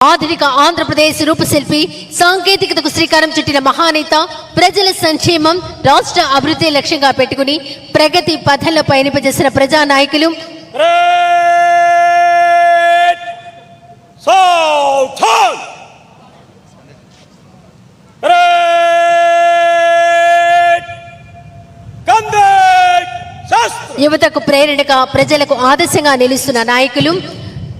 ఆధునిక ఆంధ్రప్రదేశ్ రూపశిల్పి సాంకేతికతకు శ్రీకారం చుట్టిన మహానేత ప్రజల సంక్షేమం రాష్ట్ర అభివృద్ధి లక్ష్యంగా పెట్టుకుని ప్రగతి పథంలో పయనింపజేసిన Kandik Shastra! యువతకు ప్రేరణగా ప్రజలకు ఆదర్శంగా నిలుస్తున్న నాయకులు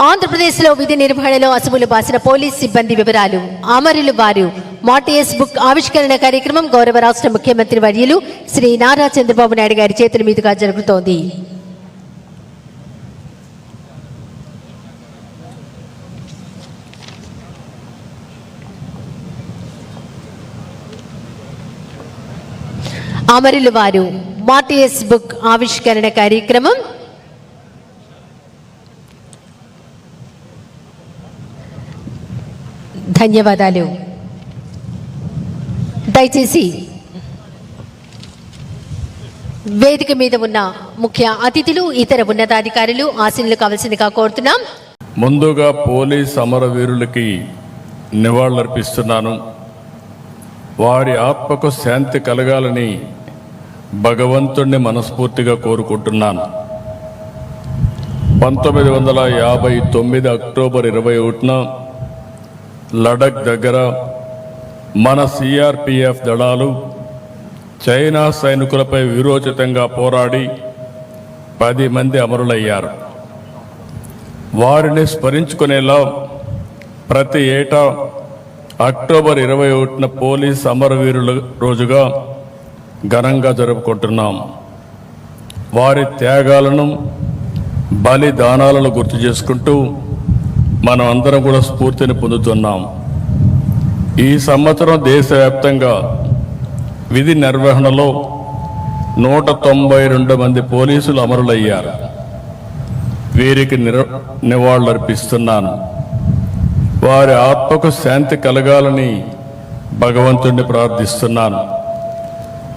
ఆంధ్రప్రదేశ్లో విధి నిర్వహణలో అసువులు బాసిన పోలీస్ సిబ్బంది వివరాలు. అమరులు వారు మాటిఎస్ బుక్ ఆవిష్కరణ కార్యక్రమం గౌరవ రాష్ట్ర ముఖ్యమంత్రి వర్యులు శ్రీ నారా చంద్రబాబు నాయుడు గారి చేతుల మీదుగా జరుగుతోంది. అమరులు వారు మాటిఎస్ బుక్ ఆవిష్కరణ కార్యక్రమం ధన్యవాదాలు. దయచేసి వేదిక మీద ఉన్న ముఖ్య అతిథులు ఇతర ఉన్నతాధికారులు ఆశీనులు కావలసిందిగా కోరుతున్నాం. ముందుగా పోలీస్ అమరవీరులకి నివాళులర్పిస్తున్నాను. వారి ఆత్మకు శాంతి కలగాలని భగవంతుణ్ణి మనస్ఫూర్తిగా కోరుకుంటున్నాను. పంతొమ్మిది వందల యాభై తొమ్మిది అక్టోబర్ ఇరవై ఒకటిన లడక్ దగ్గర మన సిఆర్పిఎఫ్ దళాలు చైనా సైనికులపై విరోచితంగా పోరాడి పది మంది అమరులయ్యారు. వారిని స్మరించుకునేలా ప్రతి ఏటా అక్టోబర్ ఇరవై ఒకటిన పోలీస్ అమరవీరుల రోజుగా ఘనంగా జరుపుకుంటున్నాం. వారి త్యాగాలను బలిదానాలను గుర్తు చేసుకుంటూ మనం అందరం కూడా స్ఫూర్తిని పొందుతున్నాం. ఈ సంవత్సరం దేశవ్యాప్తంగా విధి నిర్వహణలో నూట తొంభై రెండు మంది పోలీసులు అమరులయ్యారు. వీరికి నిర నివాళులర్పిస్తున్నాను. వారి ఆత్మకు శాంతి కలగాలని భగవంతుణ్ణి ప్రార్థిస్తున్నాను.